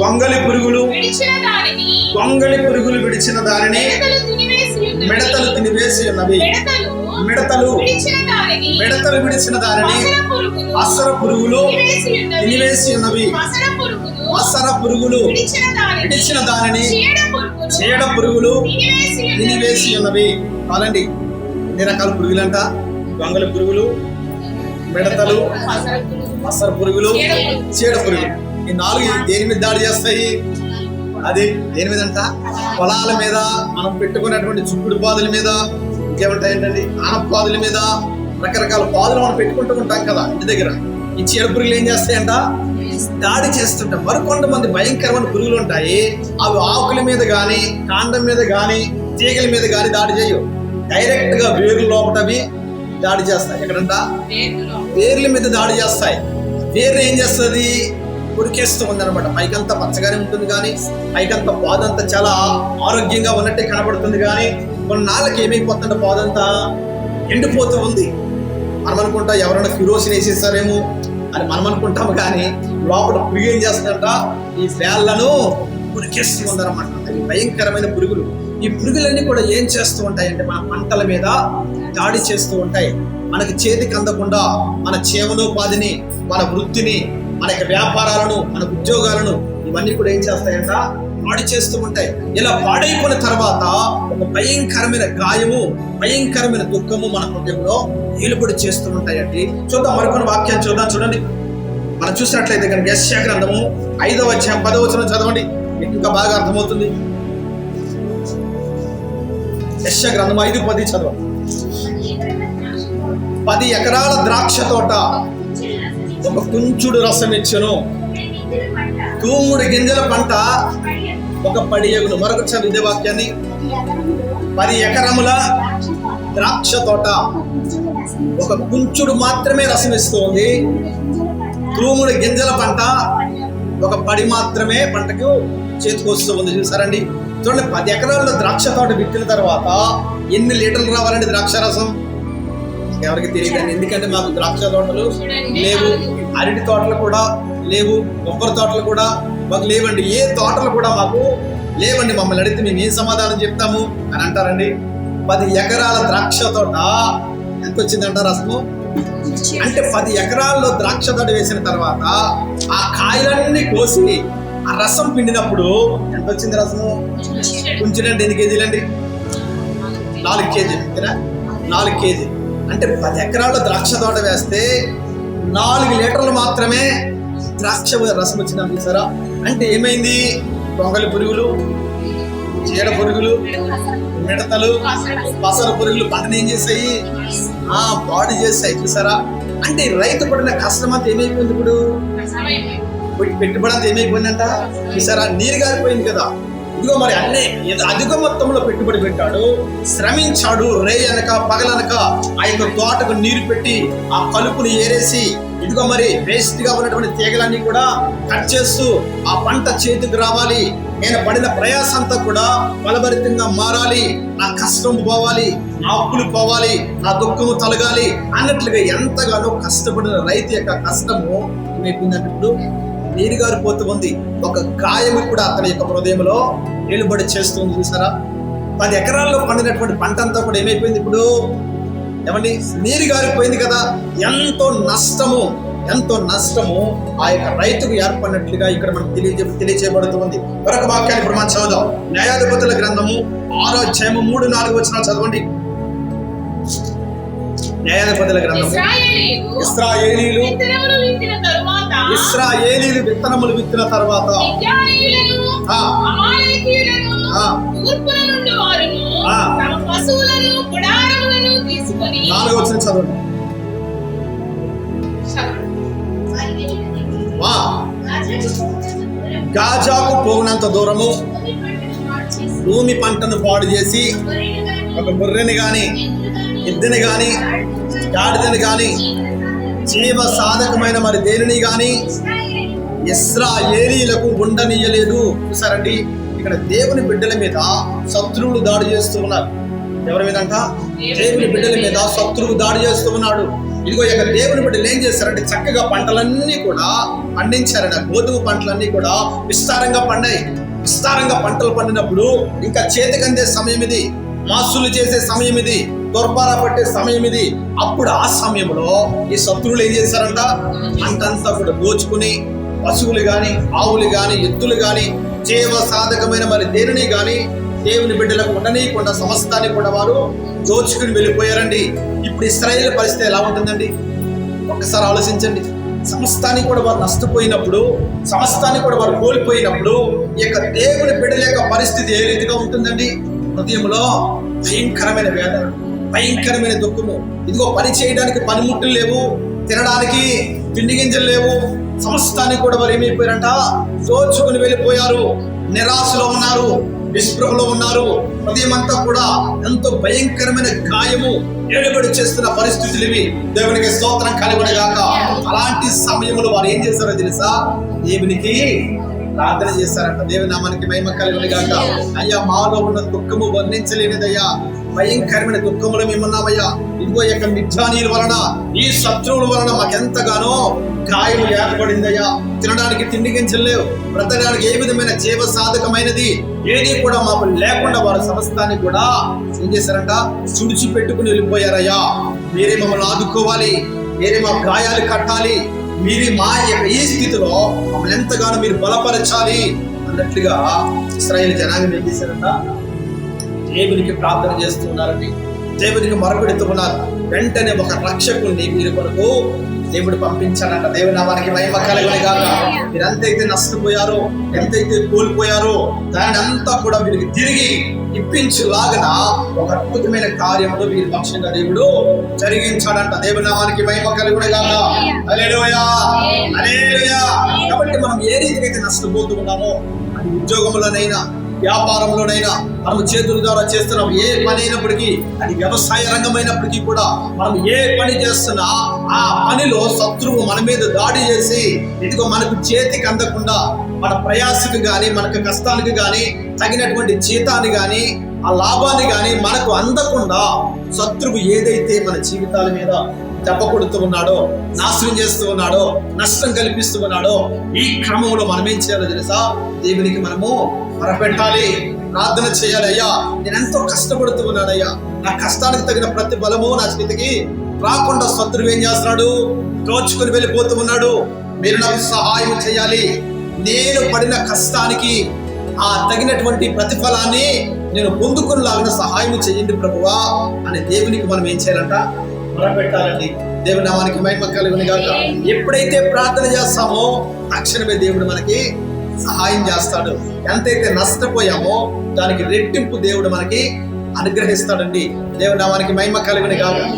గొంగళి పురుగులు గొంగలి పురుగులు విడిచిన దానిని దానిని మిడతలు తినివేసి ఉన్నవి. మిడతలు మిడతలు విడిచిన దానిని పురుగులు అసర పురుగులు తినివేసి ఉన్నవి. అసర పురుగులు విడిచిన దానిని చీడ పురుగులు తినివేసి ఉన్నవి. కాదండి ఎన్ని రకాల పురుగులంట గొంగలి పురుగులు మిడతలు మసర పురుగులు అసర పురుగులు. చీడ పురుగులు. ఈ నాలుగు దేని మీద దాడి చేస్తాయి? అది దేని మీద అంట పొలాల మీద మనం పెట్టుకున్నటువంటి చుక్కుడు పాదుల మీద ఇంకేముంటాయంటండి ఆనప పాదుల మీద రకరకాల పాదులు మనం పెట్టుకుంటూ ఉంటాం కదా ఇంటి దగ్గర. ఈ చీడ పురుగులు ఏం చేస్తాయంట? దాడి చేస్తుంటాం మరికొంతమంది భయంకరమైన పురుగులు ఉంటాయి. అవి ఆకుల మీద గాని కాండం మీద గాని తీగల మీద గాని దాడి చేయవు. డైరెక్ట్గా వేరు లోపటవి దాడి చేస్తాయి. ఎక్కడంట? వేర్ల మీద దాడి చేస్తాయి. వేర్లు ఏం చేస్తుంది? ఉరికేస్తూ ఉందనమాట అనమాట పైకంతా పచ్చగానే ఉంటుంది కానీ పైకంతా పాదంతా చాలా ఆరోగ్యంగా ఉన్నట్టే కనబడుతుంది కానీ కొన్నాళ్ళకి ఏమైపోతుంటే పాదంతా ఎండిపోతూ ఉంది. మనం అనుకుంటా ఎవరైనా క్యూరోసిన్ వేసేస్తారేమో అని మనం కానీ లోపల పురుగు ఏం చేస్తుందంట? ఈ వేళ్ళను పురికేస్తూ ఉందన్నమాట. అవి భయంకరమైన పురుగులు. ఈ పురుగులన్నీ కూడా ఏం చేస్తూ ఉంటాయంటే మన పంటల మీద దాడి చేస్తూ ఉంటాయి. మనకి చేతికి అందకుండా మన చేవనోపాధిని మన వృత్తిని మన యొక్క వ్యాపారాలను మన ఉద్యోగాలను ఇవన్నీ కూడా ఏం చేస్తాయంట? పాడు చేస్తూ ఉంటాయి. ఇలా పాడైపోయిన తర్వాత ఒక భయంకరమైన గాయము భయంకరమైన దుఃఖము మన హృదయంలో ఏలుబడి చేస్తూ ఉంటాయండి. చూద్దాం మరికొన్ని వాక్యాన్ని చూద్దాం చూడండి. మనం చూసినట్లయితే కనుక యశ్యా గ్రంథము ఐదవ అధ్యాయం పదవ వచనం చదవండి. మీకు ఇంకా బాగా అర్థమవుతుంది. యశ్యా గ్రంథం ఐదు పది చదవండి. పది ఎకరాల ద్రాక్ష తోట. ఒక కుంచుడు రసం ఇచ్చను. తూముడు గింజల పంట. ఒక పడియగును మరొక చదివే వాక్యాన్ని. పది ఎకరముల ద్రాక్ష తోట. ఒక కుంచుడు మాత్రమే రసం ఇస్తుంది. తూముడు గింజల పంట. ఒక పడి మాత్రమే పంటకు చేతికొస్తూ ఉంది చూసారండి? చూడండి పది ఎకరాల్లో ద్రాక్ష తోట విత్తిన తర్వాత ఎన్ని లీటర్లు రావాలండి ద్రాక్ష రసం? ఎవరికి తెలియదండి. ఎందుకంటే మాకు ద్రాక్ష తోటలు లేవు అరటి తోటలు కూడా లేవు కొబ్బరి తోటలు కూడా మాకు లేవండి. ఏ తోటలు కూడా మాకు లేవండి. మమ్మల్ని అడిగితే మేము ఏం సమాధానం చెప్తాము అని అంటారండి. పది ఎకరాల ద్రాక్ష తోట ఎంత వచ్చిందంట రసము? అంటే పది ఎకరాల్లో ద్రాక్ష తోట వేసిన తర్వాత ఆ కాయలన్నీ కోసి ఆ రసం పిండినప్పుడు ఎంత వచ్చింది రసము? కొంచెం ఎన్ని కేజీలండి? నాలుగు కేజీలు అంతేనా? నాలుగు కేజీ అంటే పది ఎకరాల్లో ద్రాక్ష తోట వేస్తే నాలుగు లీటర్లు మాత్రమే ద్రాక్ష రసం వచ్చింది చూసారా అంటే ఏమైంది? పొంగలి పురుగులు చీడ పురుగులు మిడతలు పసర పురుగులు పంటను ఏం చేసాయి ఆ బాడీ చేస్తాయి చూసారా అంటే రైతు పడిన కష్టం అంతా ఏమైపోయింది ఇప్పుడు? పెట్- పెట్టుబడి అంతా ఏమైపోయిందంట? చూసారా నీరు గారిపోయింది కదా. ఇదిగో మరి అన్నీ ఏదో అధిక మొత్తంలో పెట్టుబడి పెట్టాడు. శ్రమించాడు రే అనక పగలనక ఆ యొక్క తోటకు నీరు పెట్టి ఆ కలుపుని ఏరేసి ఇదిగో మరి వేస్ట్గా ఉన్నటువంటి తీగలన్నీ కూడా కట్ చేస్తూ ఆ పంట చేతికి రావాలి. నేను పడిన ప్రయాస అంతా కూడా ఫలభరితంగా మారాలి. నా కష్టం పోవాలి నా అప్పులు పోవాలి నా దుఃఖము తొలగాలి అన్నట్లుగా ఎంతగానో కష్టపడిన రైతు యొక్క కష్టము ఏమైపోయిందంటే నీరు గారిపోతూ ఉంది. ఒక గాయము కూడా అతని యొక్క హృదయంలో నిలబడి చేస్తుంది చూసారా? పది ఎకరాల్లో పండినటువంటి పంట అంతా కూడా ఏమైపోయింది ఇప్పుడు? ఏమండి? నీరు గారిపోయింది కదా. ఎంతో నష్టము ఎంతో నష్టము ఆ యొక్క రైతుకు ఏర్పడినట్లుగా ఇక్కడ మనకు తెలియజే తెలియజేయబడుతుంది మరొక వాక్యాన్ని ఇప్పుడు మనం చదువుదాం. న్యాయాధిపతుల గ్రంథము ఆరో అధ్యాయము మూడు నాలుగు వచ్చిన చదవండి. న్యాయాధిపతుల ఇశ్రాయేలీయులు ఇస్రాయేలీలు విత్తనములు విత్తిన తరువాత ఇస్రాయేలీలు విత్తనములు విత్తిన తర్వాత నాలుగు వచ్చిన చదవండి. వా. గాజాకు పోవునంత దూరము భూమి పంటను పాడు చేసి ఒక గొర్రెని గాని ఎద్దుని కానీ గాడిదని కానీ జీవ సాధకమైన మరి దేనిని కానీ ఇస్రా ఏలీలకు ఉండనీయలేదు. చూసారండి ఇక్కడ దేవుని బిడ్డల మీద శత్రువులు దాడి చేస్తూ ఉన్నారు. ఎవరి మీద అంట? దేవుని బిడ్డల మీద శత్రువు దాడి చేస్తూ ఉన్నాడు. ఇదిగో ఇక దేవుని బిడ్డలు ఏం చేశారంటే చక్కగా పంటలన్నీ కూడా పండించారట. గోధుమ పంటలన్నీ కూడా విస్తారంగా పండాయి. విస్తారంగా పంటలు పండినప్పుడు ఇంకా చేతికందే సమయం ఇది. మాసులు చేసే సమయం ఇది. దొరపారా పట్టే సమయం ఇది. అప్పుడు ఆ సమయంలో ఈ శత్రువులు ఏం చేశారంట? అంతంతా కూడా దోచుకుని పశువులు గాని ఆవులు గాని ఎద్దులు గాని జీవ సాధకమైన మరి దేనిని గాని దేవుని బిడ్డలకు ఉండనీయకుండా సమస్తాన్ని కూడా వారు దోచుకుని వెళ్ళిపోయారండి. ఇప్పుడు ఇస్రాయేల్ పరిస్థితి ఎలా ఉంటుందండి? ఒక్కసారి ఆలోచించండి. సమస్తాన్ని కూడా వారు నష్టపోయినప్పుడు సమస్తాన్ని కూడా వారు కోల్పోయినప్పుడు ఈ యొక్క దేవుని బిడ్డల యొక్క పరిస్థితి ఏ రీతిగా ఉంటుందండి? హృదయంలో భయంకరమైన వేదన. భయంకరమైన దుఃఖము. ఇదిగో పని చేయడానికి పనిముట్లు లేవు తినడానికి తిండి గింజలు లేవు సమస్తాన్ని కూడా వారు ఏమైపోయారంట? దోచుకుని వెళ్ళిపోయారు నిరాశలో ఉన్నారు నిస్పృహలో ఉన్నారు. హృదయం అంతా కూడా ఎంతో భయంకరమైన గాయము ఏడుబడి చేస్తున్న పరిస్థితులు ఇవి. దేవునికి స్తోత్రం కలుగునగాక. అలాంటి సమయంలో వారు ఏం చేశారో తెలుసా? దేవునికి ప్రార్థన చేశారంట దేవుని నామానికి మహిమ కలుగునగాక అయ్యా మాలో ఉన్న దుఃఖము వర్ణించలేనిదయ్యా. భయంకరమైన దుఃఖములు మేమున్నామయ్యా. ఇదిగో యొక్క మిథ్యానీల వలన ఈ శత్రువుల వలన మాకెంతగానో గాయము ఏర్పడిందయ్యా. తినడానికి తిండి గింజలు లేవు. బ్రతకడానికి ఏ విధమైన జీవ సాధకమైనది ఏది కూడా మాకు లేకుండా వారి సమస్తాన్ని కూడా ఏం చేశారంట? చుడిచి పెట్టుకుని వెళ్ళిపోయారయ్యా. మీరే మమ్మల్ని ఆదుకోవాలి. మీరే మా గాయాలు కట్టాలి. మీరు మా యొక్క ఈ స్థితిలో మమ్మల్ని ఎంతగానో మీరు బలపరచాలి అన్నట్లుగా ఇస్రాయేల్ జనాంగం ఏం చేశారంట? దేవునికి ప్రార్థన చేస్తున్నారని దేవునికి మరపెడుతున్నారు వెంటనే ఒక రక్షకుల్ని మీరు కొరకు దేవుడు పంపించాడంట దేవుని నామానికి మహిమ కలగని కాక మీరు ఎంతైతే నష్టపోయారో ఎంతైతే కోల్పోయారో దాన్ని అంతా కూడా వీరికి తిరిగి ఇప్పించులాగన? ఒక అద్భుతమైన కార్యములు వీరి పక్షంగా దేవుడు జరిగించాడంట. దేవుని నామానికి మహిమ కలుగునే కాక కాబట్టి మనం ఏ రీతిగా అయితే నష్టపోతూ ఉన్నామో అది ఉద్యోగంలోనైనా వ్యాపారంలోనైనా మనం చేతుల ద్వారా చేస్తున్నాం. ఏ పని అయినప్పటికీ అది వ్యవసాయ రంగమైనప్పటికీ కూడా మనం ఏ పని చేస్తున్నా ఆ పనిలో శత్రువు మన మీద దాడి చేసి ఇదిగో మనకు చేతికి అందకుండా మన ప్రయాసకు కానీ మనకు కష్టానికి కానీ తగినటువంటి జీతాన్ని కానీ ఆ లాభాన్ని కానీ మనకు అందకుండా శత్రువు ఏదైతే మన జీవితాల మీద దెబ్బ కొడుతూ ఉన్నాడో నాశనం చేస్తూ ఉన్నాడో నష్టం కల్పిస్తూ ఉన్నాడో ఈ క్రమంలో మనం ఏం చేయాలో తెలుసా? దేవునికి మనము మరపెట్టాలి. ప్రార్థన చేయాలి. అయ్యా నేను ఎంతో కష్టపడుతూ ఉన్నానయ్యా నా కష్టానికి తగిన ప్రతి బలము నా స్థితికి రాకుండా శత్రువు ఏం చేస్తున్నాడు? దోచుకుని వెళ్ళిపోతూ ఉన్నాడు. మీరు నాకు సహాయం చేయాలి. నేను పడిన కష్టానికి ఆ తగినటువంటి ప్రతిఫలాన్ని నేను పొందుకునేలాగా సహాయం చేయండి ప్రభువా అని దేవునికి మనం ఏం చేయాలంట? మొరపెట్టాలండి. దేవుని నామానికి మహిమ కలుగుని కాక ఎప్పుడైతే ప్రార్థన చేస్తామో తక్షణమే దేవుడు మనకి సహాయం చేస్తాడు. ఎంతైతే నష్టపోయామో దానికి రెట్టింపు దేవుడు మనకి అనుగ్రహిస్తాడండి. దేవుని నామానికి మహిమ కలుగుని కాక